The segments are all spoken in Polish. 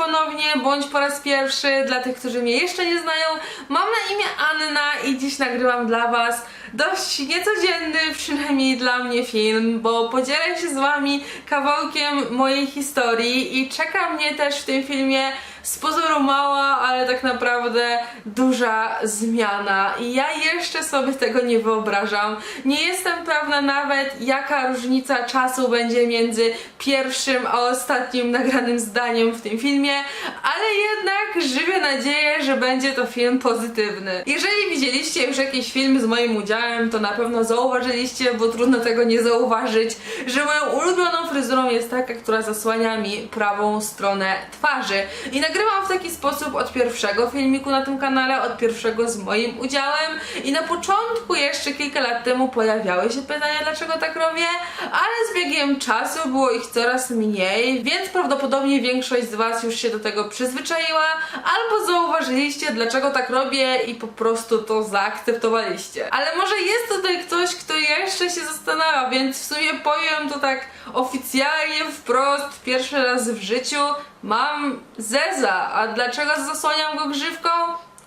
ponownie, bądź po raz pierwszy, dla tych, którzy mnie jeszcze nie znają, mam na imię Anna i dziś nagrywam dla Was dość niecodzienny, przynajmniej dla mnie film, bo podzielę się z Wami kawałkiem mojej historii i czeka mnie też w tym filmie z pozoru mała, ale tak naprawdę duża zmiana i ja jeszcze sobie tego nie wyobrażam. Nie jestem pewna nawet jaka różnica czasu będzie między pierwszym a ostatnim nagranym zdaniem w tym filmie, ale jednak żywię nadzieję, że będzie to film pozytywny. Jeżeli widzieliście już jakiś film z moim udziałem, to na pewno zauważyliście, bo trudno tego nie zauważyć, że moją ulubioną fryzurą jest taka, która zasłania mi prawą stronę twarzy. I nagrywam w taki sposób od pierwszego filmiku na tym kanale, od pierwszego z moim udziałem i na początku jeszcze kilka lat temu pojawiały się pytania, dlaczego tak robię, ale z biegiem czasu było ich coraz mniej, więc prawdopodobnie większość z Was już się do tego przyzwyczaiła, albo zauważyliście, dlaczego tak robię i po prostu to zaakceptowaliście. Ale może jest tutaj ktoś, kto jeszcze się zastanawia, więc w sumie powiem to tak oficjalnie, wprost, pierwszy raz w życiu. Mam zeza, a dlaczego zasłaniam go grzywką?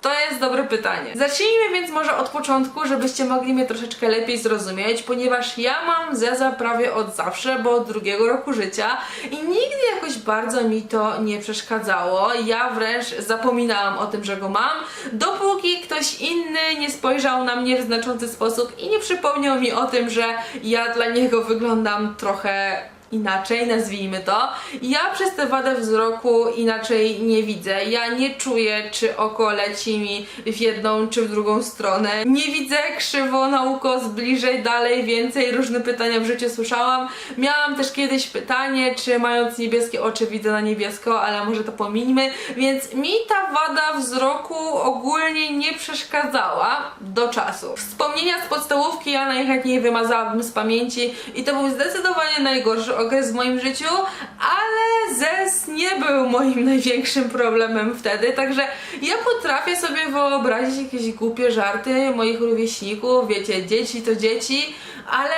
To jest dobre pytanie. Zacznijmy więc może od początku, żebyście mogli mnie troszeczkę lepiej zrozumieć, ponieważ ja mam zeza prawie od zawsze, bo od drugiego roku życia i nigdy jakoś bardzo mi to nie przeszkadzało. Ja wręcz zapominałam o tym, że go mam, dopóki ktoś inny nie spojrzał na mnie w znaczący sposób i nie przypomniał mi o tym, że ja dla niego wyglądam trochę inaczej, nazwijmy to. Ja przez tę wadę wzroku inaczej nie widzę. Ja nie czuję, czy oko leci mi w jedną czy w drugą stronę. Nie widzę krzywo na ukos, bliżej, dalej, więcej. Różne pytania w życiu słyszałam. Miałam też kiedyś pytanie, czy mając niebieskie oczy widzę na niebiesko, ale może to pomińmy. Więc mi ta wada wzroku ogólnie nie przeszkadzała do czasu. Wspomnienia z podstawówki ja najchętniej wymazałabym z pamięci i to był zdecydowanie najgorszy okres w moim życiu, ale ZES nie był moim największym problemem wtedy, także ja potrafię sobie wyobrazić jakieś głupie żarty moich rówieśników, wiecie, dzieci to dzieci, ale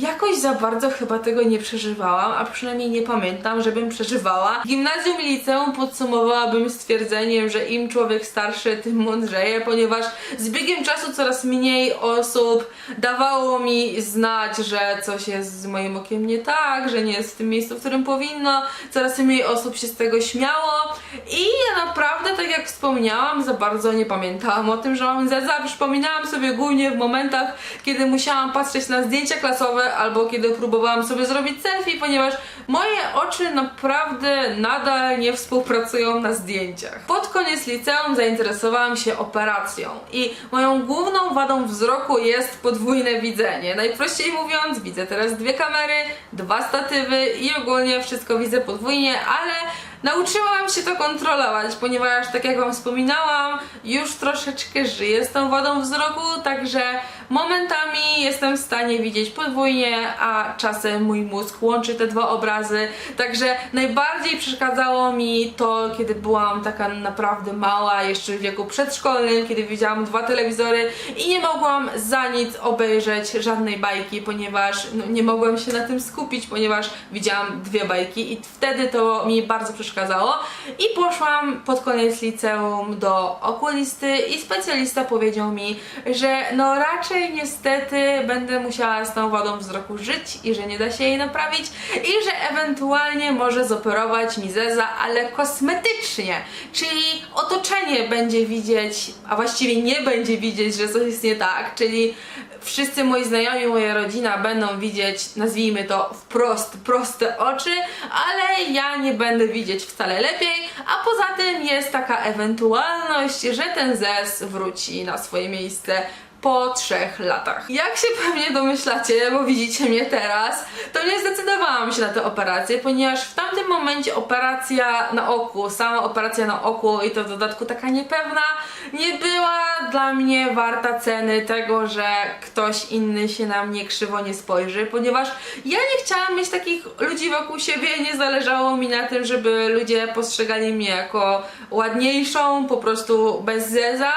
jakoś za bardzo chyba tego nie przeżywałam, a przynajmniej nie pamiętam, żebym przeżywała. Gimnazjum i liceum podsumowałabym stwierdzeniem, że im człowiek starszy, tym mądrzeje, ponieważ z biegiem czasu coraz mniej osób dawało mi znać, że coś jest z moim okiem nie tak, że nie jest w tym miejscu, w którym powinno. Coraz mniej osób się z tego śmiało i ja naprawdę, tak jak wspomniałam, za bardzo nie pamiętałam o tym, że mam zeza. Przypominałam sobie głównie w momentach, kiedy musiałam patrzeć na zdjęcia klasowe albo kiedy próbowałam sobie zrobić selfie, ponieważ moje oczy naprawdę nadal nie współpracują na zdjęciach. Pod koniec liceum zainteresowałam się operacją i moją główną wadą wzroku jest podwójne widzenie. Najprościej mówiąc, widzę teraz dwie kamery, dwa statywy i ogólnie wszystko widzę podwójnie, ale Nauczyłam się to kontrolować, ponieważ tak jak Wam wspominałam, już troszeczkę żyję z tą wadą wzroku, także momentami jestem w stanie widzieć podwójnie, a czasem mój mózg łączy te dwa obrazy. Także najbardziej przeszkadzało mi to, kiedy byłam taka naprawdę mała, jeszcze w wieku przedszkolnym, kiedy widziałam dwa telewizory i nie mogłam za nic obejrzeć żadnej bajki, ponieważ no, nie mogłam się na tym skupić, ponieważ widziałam dwie bajki i wtedy to mi bardzo przeszkadzało. I poszłam pod koniec liceum do okulisty i specjalista powiedział mi, że no raczej niestety będę musiała z tą wadą wzroku żyć i że nie da się jej naprawić i że ewentualnie może zoperować mi zeza, ale kosmetycznie, czyli otoczenie będzie widzieć, a właściwie nie będzie widzieć, że coś jest nie tak, czyli wszyscy moi znajomi, moja rodzina będą widzieć, nazwijmy to wprost, proste oczy, ale ja nie będę widzieć wcale lepiej, a poza tym jest taka ewentualność, że ten zez wróci na swoje miejsce po trzech latach. Jak się pewnie domyślacie, bo widzicie mnie teraz, to nie zdecydowałam się na tę operację, ponieważ w tamtym momencie operacja na oku, sama operacja na oku i to w dodatku taka niepewna, nie była dla mnie warta ceny tego, że ktoś inny się na mnie krzywo nie spojrzy, ponieważ ja nie chciałam mieć takich ludzi wokół siebie, nie zależało mi na tym, żeby ludzie postrzegali mnie jako ładniejszą, po prostu bez zeza.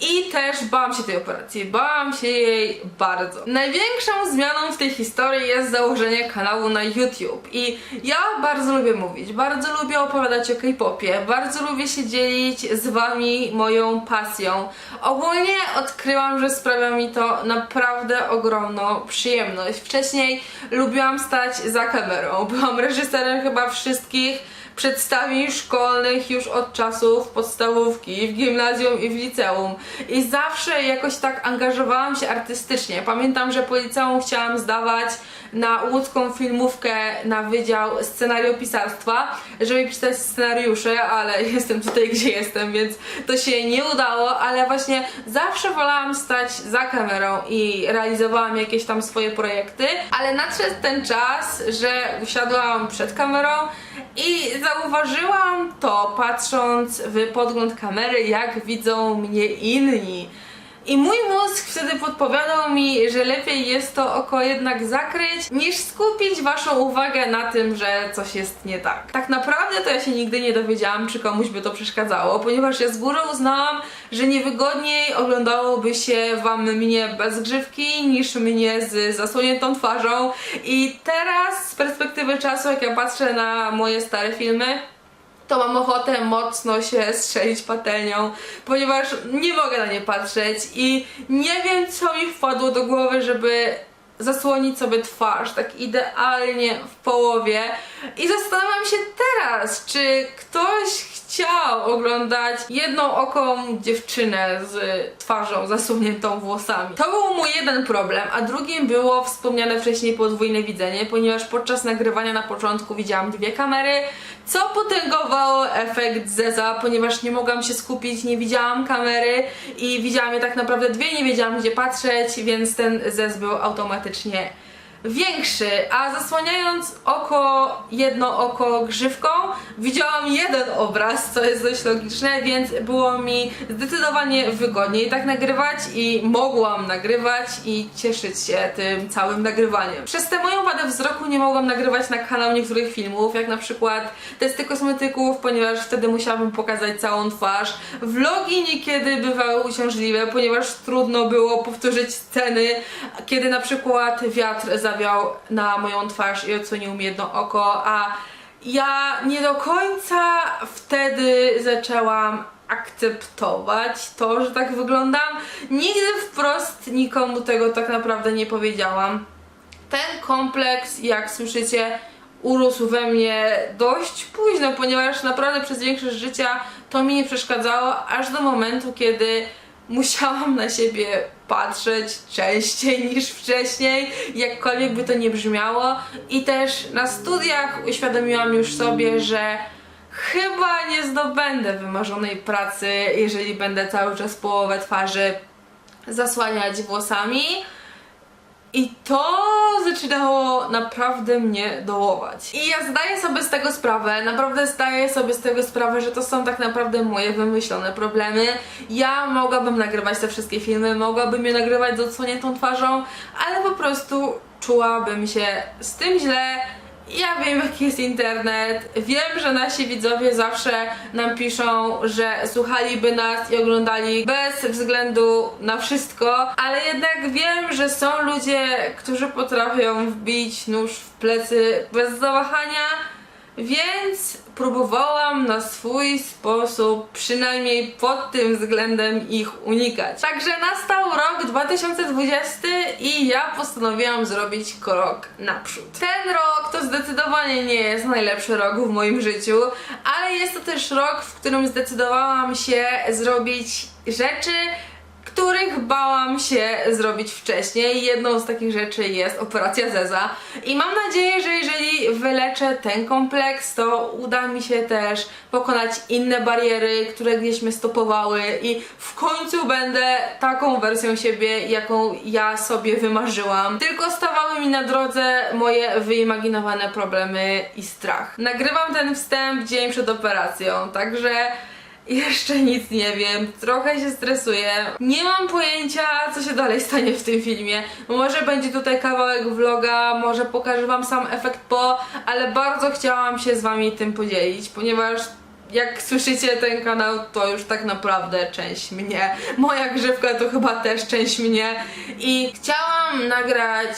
I też bałam się tej operacji, bałam się jej bardzo. Największą zmianą w tej historii jest założenie kanału na YouTube. I ja bardzo lubię mówić, bardzo lubię opowiadać o K-popie, bardzo lubię się dzielić z wami moją pasją. Ogólnie odkryłam, że sprawia mi to naprawdę ogromną przyjemność. Wcześniej lubiłam stać za kamerą, byłam reżyserem chyba wszystkich przedstawień szkolnych już od czasów podstawówki, w gimnazjum i w liceum. I zawsze jakoś tak angażowałam się artystycznie. Pamiętam, że po liceum chciałam zdawać na łódzką filmówkę na wydział scenariopisarstwa, żeby pisać scenariusze, ale jestem tutaj, gdzie jestem, więc to się nie udało, ale właśnie zawsze wolałam stać za kamerą i realizowałam jakieś tam swoje projekty, ale nadszedł ten czas, że usiadłam przed kamerą i zauważyłam to, patrząc w podgląd kamery, jak widzą mnie inni. I mój mózg wtedy podpowiadał mi, że lepiej jest to oko jednak zakryć, niż skupić waszą uwagę na tym, że coś jest nie tak. Tak naprawdę to ja się nigdy nie dowiedziałam, czy komuś by to przeszkadzało, ponieważ ja z góry uznałam, że niewygodniej oglądałoby się wam mnie bez grzywki, niż mnie z zasłoniętą twarzą. I teraz z perspektywy czasu, jak ja patrzę na moje stare filmy, to mam ochotę mocno się strzelić patelnią, ponieważ nie mogę na nie patrzeć i nie wiem, co mi wpadło do głowy, żeby zasłonić sobie twarz tak idealnie w połowie. I zastanawiam się teraz, czy ktoś chciał oglądać jedną oką dziewczynę z twarzą zasłoniętą włosami. To był mój jeden problem, a drugim było wspomniane wcześniej podwójne widzenie, ponieważ podczas nagrywania na początku widziałam dwie kamery, co potęgowało efekt Zeza, ponieważ nie mogłam się skupić, nie widziałam kamery i widziałam je tak naprawdę dwie, nie wiedziałam gdzie patrzeć, więc ten Zez był automatycznie większy, a zasłaniając oko, jedno oko grzywką, widziałam jeden obraz, co jest dość logiczne, więc było mi zdecydowanie wygodniej tak nagrywać i mogłam nagrywać i cieszyć się tym całym nagrywaniem. Przez tę moją wadę wzroku nie mogłam nagrywać na kanał niektórych filmów, jak na przykład testy kosmetyków, ponieważ wtedy musiałabym pokazać całą twarz. Vlogi niekiedy bywały uciążliwe, ponieważ trudno było powtórzyć sceny, kiedy na przykład wiatr zawiał na moją twarz i odsłonił mi jedno oko, a ja nie do końca wtedy zaczęłam akceptować to, że tak wyglądam. Nigdy wprost nikomu tego tak naprawdę nie powiedziałam. Ten kompleks, jak słyszycie, urósł we mnie dość późno, ponieważ naprawdę przez większość życia to mi nie przeszkadzało, aż do momentu, kiedy musiałam na siebie patrzeć częściej niż wcześniej, jakkolwiek by to nie brzmiało. I też na studiach uświadomiłam już sobie, że chyba nie zdobędę wymarzonej pracy, jeżeli będę cały czas połowę twarzy zasłaniać włosami. I to zaczynało naprawdę mnie dołować. I ja zdaję sobie z tego sprawę, naprawdę zdaję sobie z tego sprawę, że to są tak naprawdę moje wymyślone problemy. Ja mogłabym nagrywać te wszystkie filmy, mogłabym je nagrywać z odsłoniętą twarzą, ale po prostu czułabym się z tym źle. Ja wiem, jaki jest internet. Wiem, że nasi widzowie zawsze nam piszą, że słuchaliby nas i oglądali bez względu na wszystko, ale jednak wiem, że są ludzie, którzy potrafią wbić nóż w plecy bez zawahania. Więc próbowałam na swój sposób, przynajmniej pod tym względem ich unikać. Także nastał rok 2020 i ja postanowiłam zrobić krok naprzód. Ten rok to zdecydowanie nie jest najlepszy rok w moim życiu, ale jest to też rok, w którym zdecydowałam się zrobić rzeczy, których bałam się zrobić wcześniej. Jedną z takich rzeczy jest operacja Zeza. I mam nadzieję, że jeżeli wyleczę ten kompleks, to uda mi się też pokonać inne bariery, które gdzieś mnie stopowały i w końcu będę taką wersją siebie, jaką ja sobie wymarzyłam. Tylko stawały mi na drodze moje wyimaginowane problemy i strach. Nagrywam ten wstęp dzień przed operacją, także jeszcze nic nie wiem, trochę się stresuję. Nie mam pojęcia, co się dalej stanie w tym filmie. Może będzie tutaj kawałek vloga, może pokażę wam sam efekt po, ale bardzo chciałam się z wami tym podzielić, ponieważ jak słyszycie ten kanał, to już tak naprawdę część mnie. Moja grzywka to chyba też część mnie. I chciałam nagrać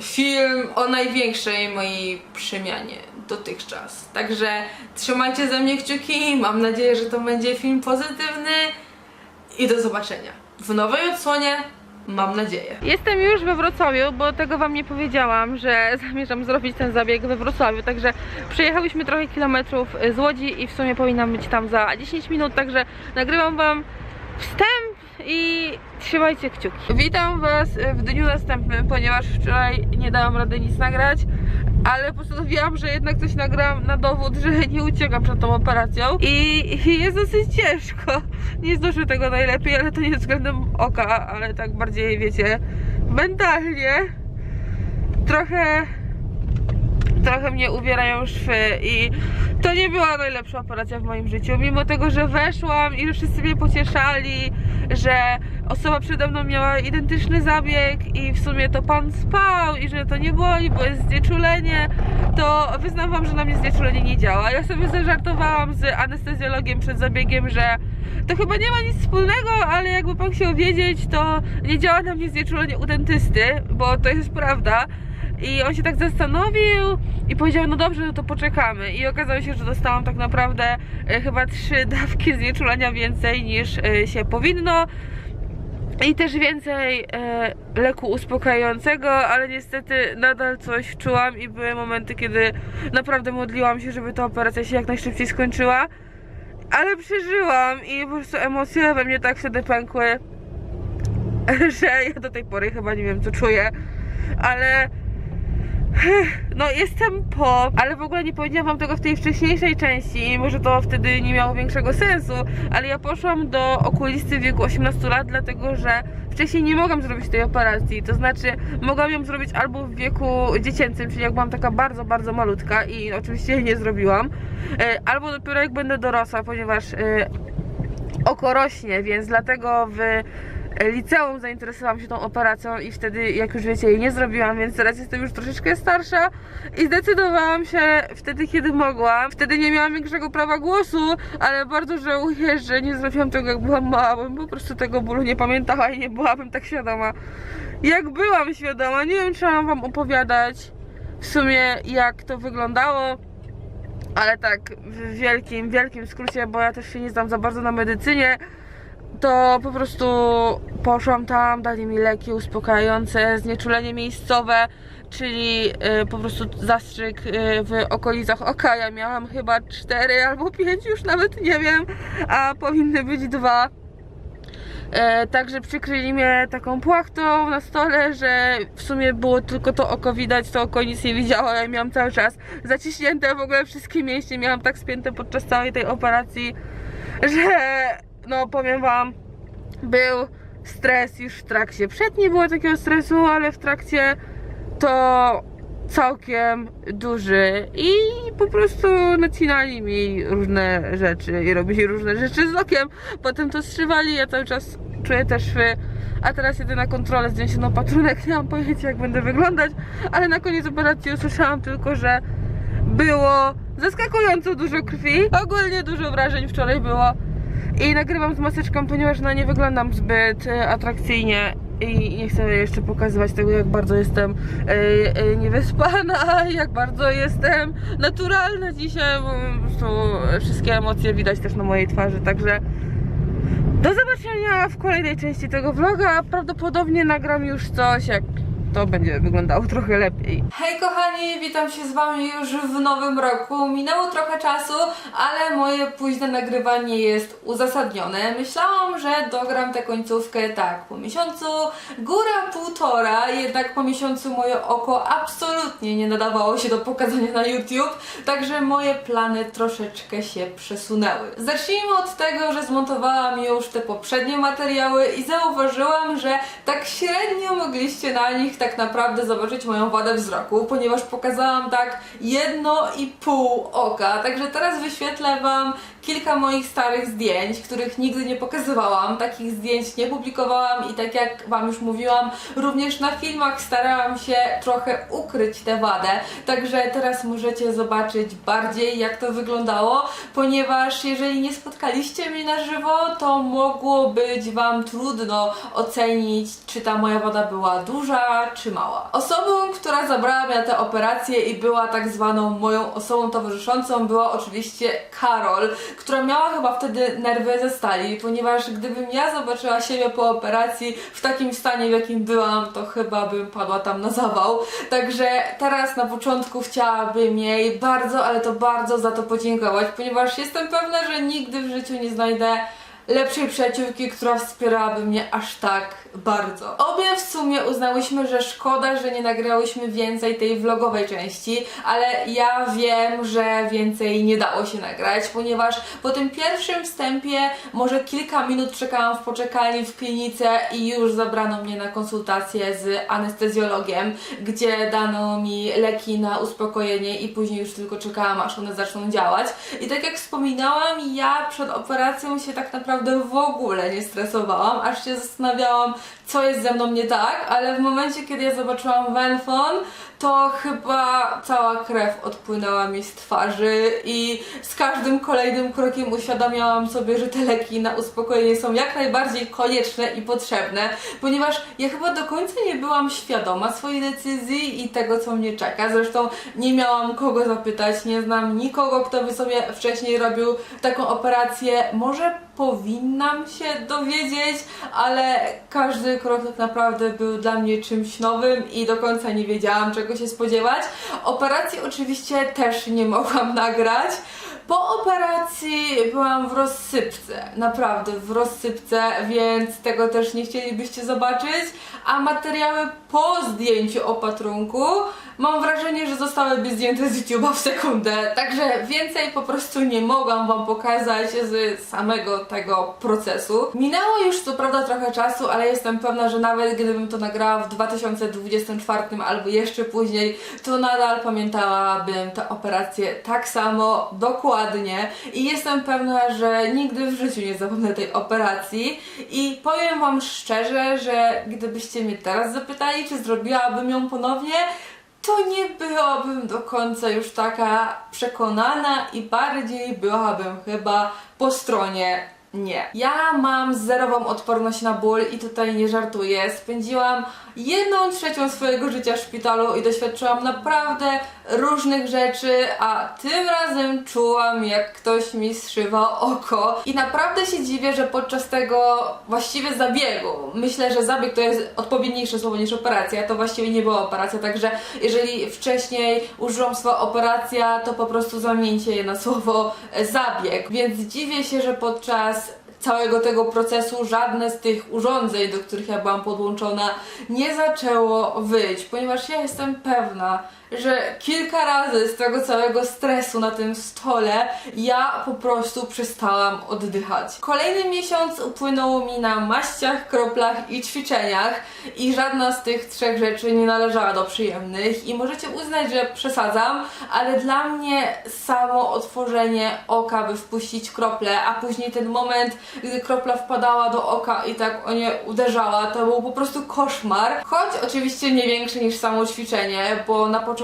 film o największej mojej przemianie dotychczas. Także trzymajcie ze mnie kciuki. Mam nadzieję, że to będzie film pozytywny. I do zobaczenia w nowej odsłonie. Mam nadzieję. Jestem już we Wrocławiu, bo tego wam nie powiedziałam, że zamierzam zrobić ten zabieg we Wrocławiu, także przejechałyśmy trochę kilometrów z Łodzi i w sumie powinnam być tam za 10 minut, także nagrywam wam wstęp i trzymajcie kciuki. Witam was w dniu następnym, ponieważ wczoraj nie dałam rady nic nagrać, ale postanowiłam, że jednak coś nagram na dowód, że nie uciekam przed tą operacją i jest dosyć ciężko. Nie znoszę tego najlepiej, ale to nie względem oka, ale tak bardziej, wiecie, mentalnie trochę trochę mnie uwierają szwy i to nie była najlepsza operacja w moim życiu, mimo tego, że weszłam i że wszyscy mnie pocieszali, że osoba przede mną miała identyczny zabieg i w sumie to pan spał i że to nie boli, bo jest znieczulenie, to wyznam wam, że na mnie znieczulenie nie działa. Ja sobie zażartowałam z anestezjologiem przed zabiegiem, że to chyba nie ma nic wspólnego, ale jakby pan chciał wiedzieć, to nie działa na mnie znieczulenie u dentysty, bo to jest prawda. I on się tak zastanowił i powiedział, no dobrze, no to poczekamy. I okazało się, że dostałam tak naprawdę e, chyba trzy dawki znieczulenia więcej niż e, się powinno. I też więcej e, leku uspokajającego, ale niestety nadal coś czułam i były momenty, kiedy naprawdę modliłam się, żeby ta operacja się jak najszybciej skończyła. Ale przeżyłam i po prostu emocje we mnie tak wtedy pękły, że ja do tej pory chyba nie wiem co czuję, ale no jestem po, ale w ogóle nie powiedziałam wam tego w tej wcześniejszej części, może to wtedy nie miało większego sensu, ale ja poszłam do okulisty w wieku 18 lat, dlatego że wcześniej nie mogłam zrobić tej operacji, to znaczy mogłam ją zrobić albo w wieku dziecięcym, czyli jak byłam taka bardzo, bardzo malutka i oczywiście jej nie zrobiłam, e, albo dopiero jak będę dorosła, ponieważ e, oko rośnie, więc dlatego w liceum zainteresowałam się tą operacją i wtedy, jak już wiecie, jej nie zrobiłam, więc teraz jestem już troszeczkę starsza i zdecydowałam się wtedy, kiedy mogłam. Wtedy nie miałam większego prawa głosu, ale bardzo żałuję, że nie zrobiłam tego, jak byłam mała, bo po prostu tego bólu nie pamiętała i nie byłabym tak świadoma. Jak byłam świadoma, nie wiem, czy mam wam opowiadać w sumie, jak to wyglądało. Ale tak, w wielkim, wielkim skrócie, bo ja też się nie znam za bardzo na medycynie, to po prostu poszłam tam, dali mi leki uspokajające, znieczulenie miejscowe, czyli y, po prostu zastrzyk y, w okolicach oka. Ja miałam chyba 4 albo 5, już nawet nie wiem, a powinny być dwa. E, także przykryli mnie taką płachtą na stole, że w sumie było tylko to oko widać, to oko nic nie widziało, ja miałam cały czas zaciśnięte w ogóle wszystkie mięśnie, miałam tak spięte podczas całej tej operacji, że no powiem wam, był stres już w trakcie. Przed nie było takiego stresu, ale w trakcie to całkiem duży i po prostu nacinali mi różne rzeczy i robili różne rzeczy z okiem. Potem to strzywali, ja cały czas czuję te szwy. A teraz jedę na kontrolę zdjęcie na patrunek, nie mam pojęcia jak będę wyglądać, ale na koniec operacji usłyszałam tylko, że było zaskakująco dużo krwi. Ogólnie dużo wrażeń wczoraj było. I nagrywam z maseczką, ponieważ no nie wyglądam zbyt e, atrakcyjnie i nie chcę jeszcze pokazywać tego, jak bardzo jestem e, e, niewyspana, jak bardzo jestem naturalna dzisiaj, prostu wszystkie emocje widać też na mojej twarzy, także do zobaczenia w kolejnej części tego vloga. Prawdopodobnie nagram już coś, jak to będzie wyglądało trochę lepiej. Hej kochani, witam się z wami już w nowym roku. Minęło trochę czasu, ale moje późne nagrywanie jest uzasadnione. Myślałam, że dogram tę końcówkę tak po miesiącu, góra półtora, jednak po miesiącu moje oko absolutnie nie nadawało się do pokazania na YouTube, także moje plany troszeczkę się przesunęły. Zacznijmy od tego, że zmontowałam już te poprzednie materiały i zauważyłam, że tak średnio mogliście na nich tak naprawdę zobaczyć moją wadę wzroku, ponieważ pokazałam tak jedno i pół oka. Także teraz wyświetlę Wam kilka moich starych zdjęć, których nigdy nie pokazywałam. Takich zdjęć nie publikowałam i tak jak Wam już mówiłam, również na filmach starałam się trochę ukryć tę wadę. Także teraz możecie zobaczyć bardziej jak to wyglądało, ponieważ jeżeli nie spotkaliście mnie na żywo, to mogło być Wam trudno ocenić, czy ta moja wada była duża, Osobą, która zabrała mnie na tę operację i była tak zwaną moją osobą towarzyszącą, była oczywiście Karol, która miała chyba wtedy nerwy ze stali, ponieważ gdybym ja zobaczyła siebie po operacji w takim stanie, w jakim byłam, to chyba bym padła tam na zawał. Także teraz na początku chciałabym jej bardzo, ale to bardzo za to podziękować, ponieważ jestem pewna, że nigdy w życiu nie znajdę lepszej przyjaciółki, która wspierałaby mnie aż tak bardzo. Obie w sumie uznałyśmy, że szkoda, że nie nagrałyśmy więcej tej vlogowej części, ale ja wiem, że więcej nie dało się nagrać, ponieważ po tym pierwszym wstępie może kilka minut czekałam w poczekalni w klinice i już zabrano mnie na konsultację z anestezjologiem, gdzie dano mi leki na uspokojenie i później już tylko czekałam, aż one zaczną działać. I tak jak wspominałam, ja przed operacją się tak naprawdę w ogóle nie stresowałam, aż się zastanawiałam, co jest ze mną nie tak, ale w momencie, kiedy ja zobaczyłam Venfon, to chyba cała krew odpłynęła mi z twarzy i z każdym kolejnym krokiem uświadamiałam sobie, że te leki na uspokojenie są jak najbardziej konieczne i potrzebne, ponieważ ja chyba do końca nie byłam świadoma swojej decyzji i tego, co mnie czeka. Zresztą nie miałam kogo zapytać, nie znam nikogo, kto by sobie wcześniej robił taką operację. Może powinnam się dowiedzieć, ale każdy krok tak naprawdę był dla mnie czymś nowym i do końca nie wiedziałam, czego się spodziewać. Operacji oczywiście też nie mogłam nagrać. Po operacji byłam w rozsypce, naprawdę w rozsypce, więc tego też nie chcielibyście zobaczyć. A materiały po zdjęciu opatrunku mam wrażenie, że zostałyby zdjęte z YouTube'a w sekundę. Także więcej po prostu nie mogłam Wam pokazać z samego tego procesu. Minęło już co prawda trochę czasu, ale jestem pewna, że nawet gdybym to nagrała w 2024 albo jeszcze później, to nadal pamiętałabym tę operację tak samo, dokładnie i jestem pewna, że nigdy w życiu nie zapomnę tej operacji. I powiem Wam szczerze, że gdybyście mnie teraz zapytali, czy zrobiłabym ją ponownie, to nie byłabym do końca już taka przekonana i bardziej byłabym chyba po stronie nie. Ja mam zerową odporność na ból i tutaj nie żartuję. Spędziłam jedną trzecią swojego życia w szpitalu i doświadczyłam naprawdę różnych rzeczy, a tym razem czułam jak ktoś mi zszywał oko i naprawdę się dziwię, że podczas tego właściwie zabiegu, myślę, że zabieg to jest odpowiedniejsze słowo niż operacja, to właściwie nie była operacja, także jeżeli wcześniej użyłam słowa operacja, to po prostu zamieńcie je na słowo e, zabieg, więc dziwię się, że podczas całego tego procesu żadne z tych urządzeń, do których ja byłam podłączona, nie zaczęło wyjść, ponieważ ja jestem pewna, że kilka razy z tego całego stresu na tym stole ja po prostu przestałam oddychać. Kolejny miesiąc upłynął mi na maściach, kroplach i ćwiczeniach i żadna z tych trzech rzeczy nie należała do przyjemnych i możecie uznać, że przesadzam, ale dla mnie samo otworzenie oka, by wpuścić krople, a później ten moment, gdy kropla wpadała do oka i tak o nie uderzała, to był po prostu koszmar. Choć oczywiście nie większy niż samo ćwiczenie, bo na początku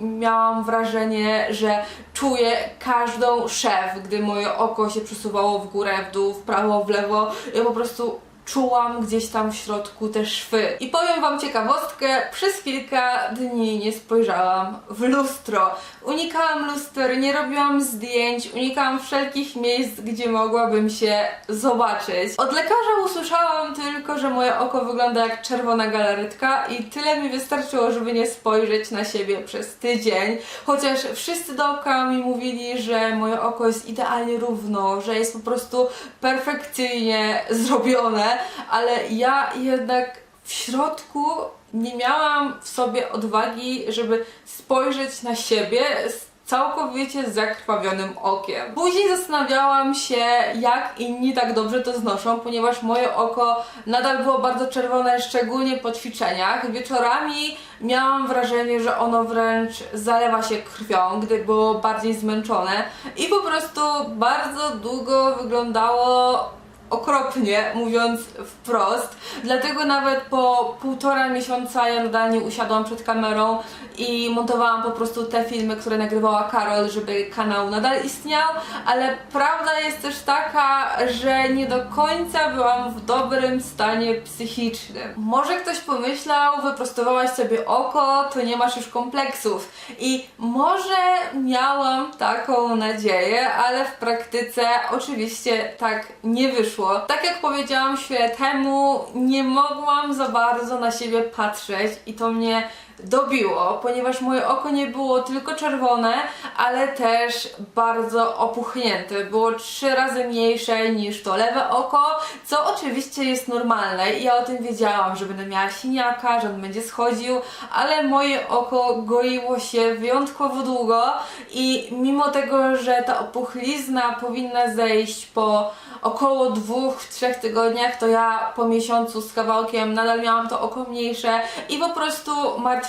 miałam wrażenie, że czuję każdą szef, gdy moje oko się przesuwało w górę, w dół, w prawo, w lewo. Ja po prostu czułam gdzieś tam w środku te szwy. I powiem Wam ciekawostkę, przez kilka dni nie spojrzałam w lustro. Unikałam luster, nie robiłam zdjęć, unikałam wszelkich miejsc, gdzie mogłabym się zobaczyć. Od lekarza usłyszałam tylko, że moje oko wygląda jak czerwona galaretka i tyle mi wystarczyło, żeby nie spojrzeć na siebie przez tydzień. Chociaż wszyscy dookoła mi mówili, że moje oko jest idealnie równo, że jest po prostu perfekcyjnie zrobione, ale ja jednak w środku nie miałam w sobie odwagi, żeby spojrzeć na siebie całkowicie zakrwawionym okiem. Później zastanawiałam się, jak inni tak dobrze to znoszą, ponieważ moje oko nadal było bardzo czerwone, szczególnie po ćwiczeniach. Wieczorami miałam wrażenie, że ono wręcz zalewa się krwią, gdy było bardziej zmęczone i po prostu bardzo długo wyglądało okropnie, mówiąc wprost. Dlatego nawet po półtora miesiąca ja nadal nie usiadłam przed kamerą i montowałam po prostu te filmy, które nagrywała Karol, żeby kanał nadal istniał, ale prawda jest też taka, że nie do końca byłam w dobrym stanie psychicznym. Może ktoś pomyślał, wyprostowałaś sobie oko, to nie masz już kompleksów. I może miałam taką nadzieję, ale w praktyce oczywiście tak nie wyszło. Tak jak powiedziałam chwilę temu, nie mogłam za bardzo na siebie patrzeć i to mnie dobiło, ponieważ moje oko nie było tylko czerwone, ale też bardzo opuchnięte. Było trzy razy mniejsze niż to lewe oko, co oczywiście jest normalne i ja o tym wiedziałam, że będę miała siniaka, że on będzie schodził, ale moje oko goiło się wyjątkowo długo i mimo tego, że ta opuchlizna powinna zejść po około dwóch, trzech tygodniach, to ja po miesiącu z kawałkiem nadal miałam to oko mniejsze i po prostu martwiłam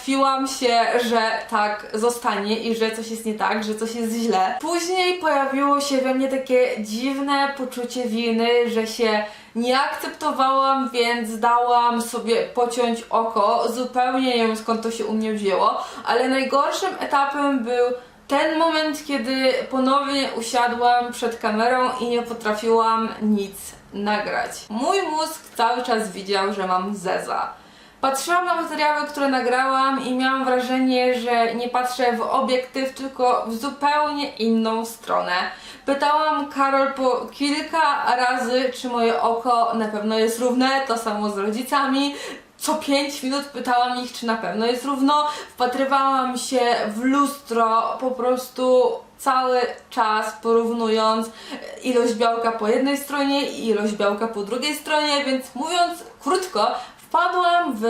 się, że tak zostanie i że coś jest nie tak, że coś jest źle. Później pojawiło się we mnie takie dziwne poczucie winy, że się nie akceptowałam, więc dałam sobie pociąć oko. Zupełnie nie wiem skąd to się u mnie wzięło, ale najgorszym etapem był ten moment, kiedy ponownie usiadłam przed kamerą i nie potrafiłam nic nagrać. Mój mózg cały czas widział, że mam zeza. Patrzyłam na materiały, które nagrałam i miałam wrażenie, że nie patrzę w obiektyw, tylko w zupełnie inną stronę. Pytałam Karol po kilka razy, czy moje oko na pewno jest równe, to samo z rodzicami. Co 5 minut pytałam ich, czy na pewno jest równo. Wpatrywałam się w lustro po prostu cały czas porównując ilość białka po jednej stronie i ilość białka po drugiej stronie, więc mówiąc krótko, wpadłam w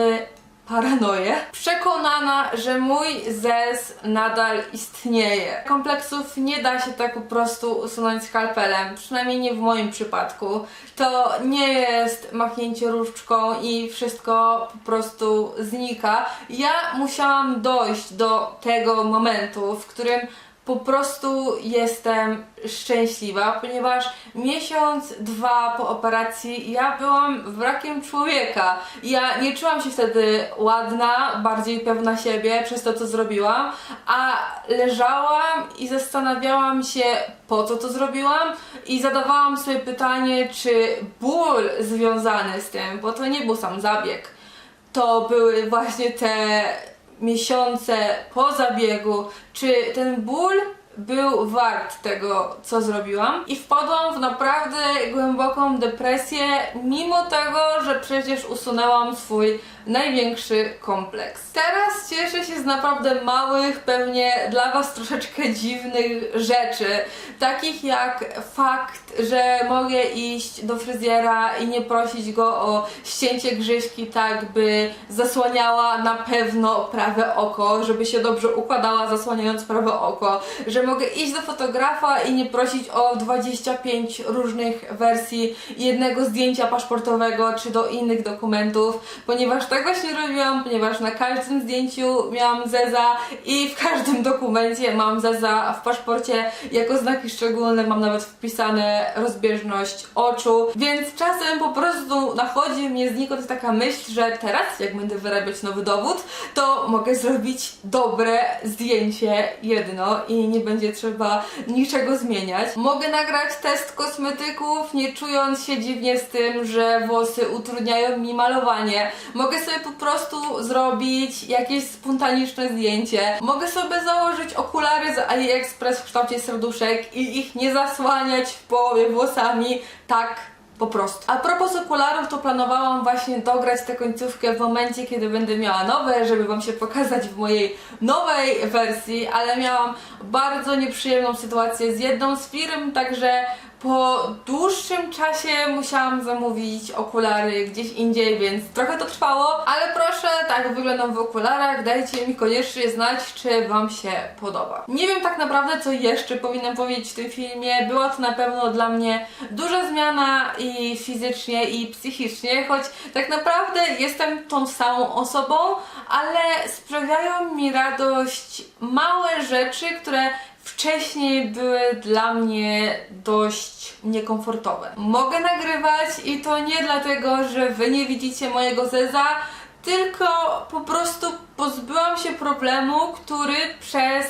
paranoję, przekonana, że mój zez nadal istnieje. Kompleksów nie da się tak po prostu usunąć skalpelem, przynajmniej nie w moim przypadku. To nie jest machnięcie różdżką i wszystko po prostu znika. Ja musiałam dojść do tego momentu, w którym po prostu jestem szczęśliwa, ponieważ miesiąc, dwa po operacji ja byłam wrakiem człowieka. Ja nie czułam się wtedy ładna, bardziej pewna siebie przez to, co zrobiłam, a leżałam i zastanawiałam się, po co to zrobiłam i zadawałam sobie pytanie, czy ból związany z tym, bo to nie był sam zabieg, to były właśnie te miesiące po zabiegu, czy ten ból był wart tego, co zrobiłam? I wpadłam w naprawdę głęboką depresję, mimo tego, że przecież usunęłam swój największy kompleks. Teraz cieszę się z naprawdę małych, pewnie dla Was troszeczkę dziwnych rzeczy, takich jak fakt, że mogę iść do fryzjera i nie prosić go o ścięcie grzyżki tak, by zasłaniała na pewno prawe oko, żeby się dobrze układała zasłaniając prawe oko, że mogę iść do fotografa i nie prosić o 25 różnych wersji jednego zdjęcia paszportowego czy do innych dokumentów, ponieważ tak właśnie robiłam, ponieważ na każdym zdjęciu miałam zeza i w każdym dokumencie mam zeza w paszporcie jako znaki szczególne, mam nawet wpisane rozbieżność oczu, więc czasem po prostu nachodzi mnie znikąd taka myśl, że teraz jak będę wyrabiać nowy dowód, to mogę zrobić dobre zdjęcie jedno i nie będzie trzeba niczego zmieniać. Mogę nagrać test kosmetyków, nie czując się dziwnie z tym, że włosy utrudniają mi malowanie. Mogę sobie po prostu zrobić jakieś spontaniczne zdjęcie. Mogę sobie założyć okulary z AliExpress w kształcie serduszek i ich nie zasłaniać w połowie włosami. Tak po prostu. A propos okularów, to planowałam właśnie dograć tę końcówkę w momencie, kiedy będę miała nowe, żeby Wam się pokazać w mojej nowej wersji, ale miałam bardzo nieprzyjemną sytuację z jedną z firm, także po dłuższym czasie musiałam zamówić okulary gdzieś indziej, więc trochę to trwało, ale proszę, tak wyglądam w okularach, dajcie mi koniecznie znać, czy Wam się podoba. Nie wiem tak naprawdę, co jeszcze powinnam powiedzieć w tym filmie, była to na pewno dla mnie duża zmiana i fizycznie, i psychicznie, choć tak naprawdę jestem tą samą osobą, ale sprawiają mi radość małe rzeczy, które wcześniej były dla mnie dość niekomfortowe. Mogę nagrywać i to nie dlatego, że wy nie widzicie mojego zeza, tylko po prostu pozbyłam się problemu, który przez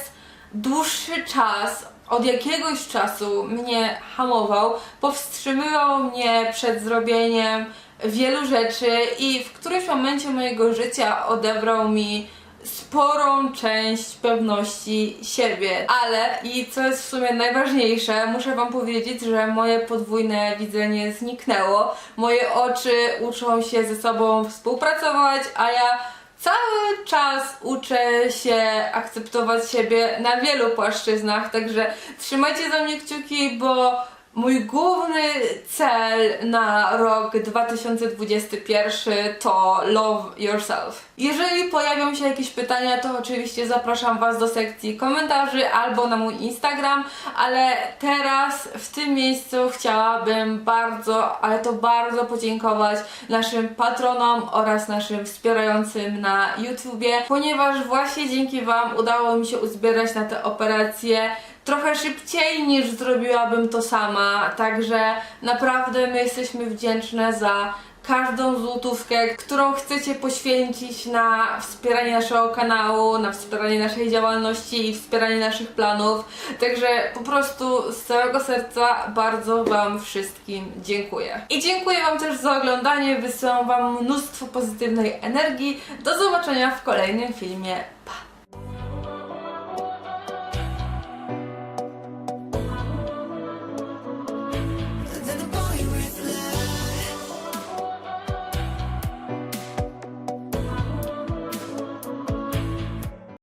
dłuższy czas, od jakiegoś czasu mnie hamował, powstrzymywał mnie przed zrobieniem wielu rzeczy i w którymś momencie mojego życia odebrał mi sporą część pewności siebie. Ale i co jest w sumie najważniejsze, muszę Wam powiedzieć, że moje podwójne widzenie zniknęło. Moje oczy uczą się ze sobą współpracować, a ja cały czas uczę się akceptować siebie na wielu płaszczyznach, także trzymajcie za mnie kciuki, bo Mój główny cel na rok 2021 to Love Yourself. Jeżeli pojawią się jakieś pytania, to oczywiście zapraszam Was do sekcji komentarzy albo na mój Instagram, ale teraz w tym miejscu chciałabym bardzo, ale to bardzo podziękować naszym patronom oraz naszym wspierającym na YouTubie, ponieważ właśnie dzięki Wam udało mi się uzbierać na te operacje trochę szybciej niż zrobiłabym to sama, także naprawdę my jesteśmy wdzięczne za każdą złotówkę, którą chcecie poświęcić na wspieranie naszego kanału, na wspieranie naszej działalności i wspieranie naszych planów. Także po prostu z całego serca bardzo Wam wszystkim dziękuję. I dziękuję Wam też za oglądanie, wysyłam Wam mnóstwo pozytywnej energii. Do zobaczenia w kolejnym filmie. Pa!